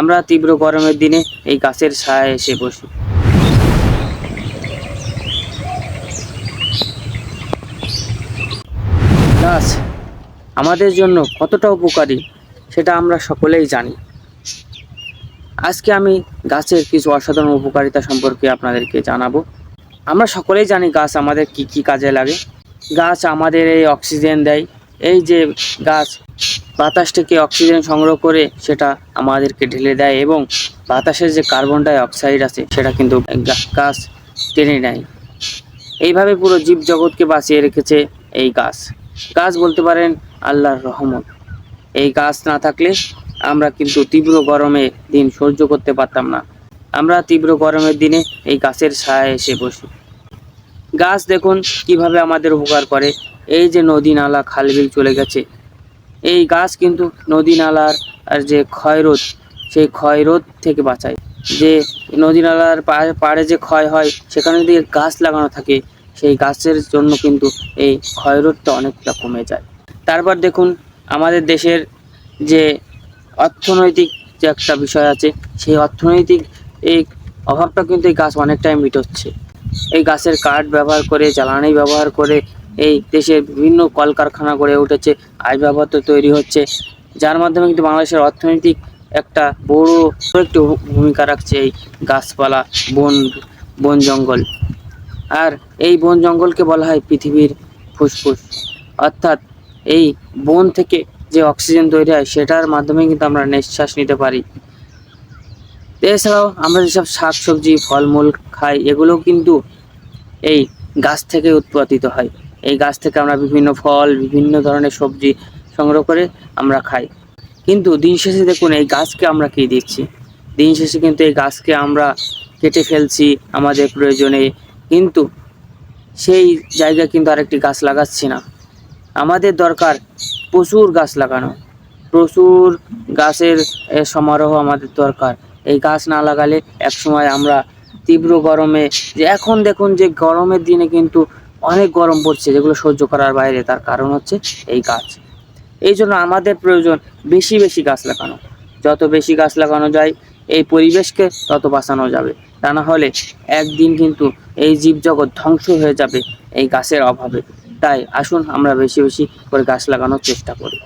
আমরা তীব্র গরমের দিনে এই গাছের ছায়ায় এসে বসি। গাছ আমাদের জন্য কতটা উপকারী সেটা আমরা সকলেই জানি। আজকে আমি গাছের কিছু অসাধারণ উপকারিতা সম্পর্কে আপনাদেরকে জানাব। আমরা সকলেই জানি গাছ আমাদের কি কি কাজে লাগে। গাছ আমাদের এই অক্সিজেন দেয়। এই যে গাছ বাতাস থেকে অক্সিজেন সংগ্রহ করে সেটা আমাদেরকে ঢেলে দেয় এবং বাতাসের যে কার্বন ডাই অক্সাইড আছে সেটা কিন্তু গাছ টেনে নেয়। এইভাবে পুরো জীবজগৎকে বাঁচিয়ে রেখেছে এই গাছ। গাছ বলতে পারেন আল্লাহর রহমত। এই গাছ না থাকলে আমরা কিন্তু তীব্র গরমে দিন সহ্য করতে পারতাম না। আমরা তীব্র গরমের দিনে এই গাছের ছায়ায় এসে বসি। গাছ দেখুন কীভাবে আমাদের উপকার করে। এই যে নদী, নালা খালবিল চলে গেছে এই গাছ কিন্তু নদী নালার আর যে ক্ষয়রোধ, সেই ক্ষয়রোধ থেকে বাঁচায়। যে নদী নালার পাড়ে যে ক্ষয় হয়, সেখানে যদি গাছ লাগানো থাকে, সেই গাছের জন্য কিন্তু এই ক্ষয়রোধটা অনেকটা কমে যায়। তারপর দেখুন, আমাদের দেশের যে অর্থনৈতিক যে একটা বিষয় আছে, সেই অর্থনৈতিক এই অভাবটা কিন্তু এই গাছ অনেকটাই মিটোচ্ছে। এই গাছের কাঠ ব্যবহার করে, জ্বালানি ব্যবহার করে এই দেশের বিভিন্ন কলকারখানা গড়ে উঠেছে আসবাবপত্র তৈরি হচ্ছে, যার মাধ্যমে কিন্তু বাংলাদেশের অর্থনৈতিক একটা বড় একটি ভূমিকা রাখছে এই গাছপালা, বন বন জঙ্গল। আর এই বন জঙ্গলকে বলা হয় পৃথিবীর ফুসফুস। অর্থাৎ এই বন থেকে যে অক্সিজেন তৈরি হয়, সেটার মাধ্যমে কিন্তু আমরা নিঃশ্বাস নিতে পারি। এছাড়াও আমরা যেসব শাক সবজি ফলমূল খাই এগুলো কিন্তু এই গাছ থেকে উৎপাদিত হয়। এই গাছ থেকে আমরা বিভিন্ন ফল, বিভিন্ন ধরনের সবজি সংগ্রহ করে আমরা খাই। কিন্তু দিন শেষে দেখুন এই গাছকে আমরা কী দিচ্ছি? দিন শেষে কিন্তু এই গাছকে আমরা কেটে ফেলছি আমাদের প্রয়োজনে। কিন্তু সেই জায়গায় কিন্তু আরেকটি গাছ লাগাচ্ছি না। আমাদের দরকার প্রচুর গাছ লাগানো। প্রচুর গাছের সমারোহ আমাদের দরকার। এই গাছ না লাগালে একসময় আমরা তীব্র গরমে, যে এখন দেখুন যে গরমের দিনে কিন্তু অনেক গরম পড়ছে যেগুলো সহ্য করার বাইরে, তার কারণ হচ্ছে এই গাছ। এই জন্য আমাদের প্রয়োজন বেশি বেশি গাছ লাগানো। যত বেশি গাছ লাগানো যায়, এই পরিবেশকে তত বাঁচানো যাবে। তা না হলে একদিন কিন্তু এই জীবজগৎ ধ্বংস হয়ে যাবে এই গাছের অভাবে। তাই আসুন আমরা বেশি বেশি করে গাছ লাগানোর চেষ্টা করি।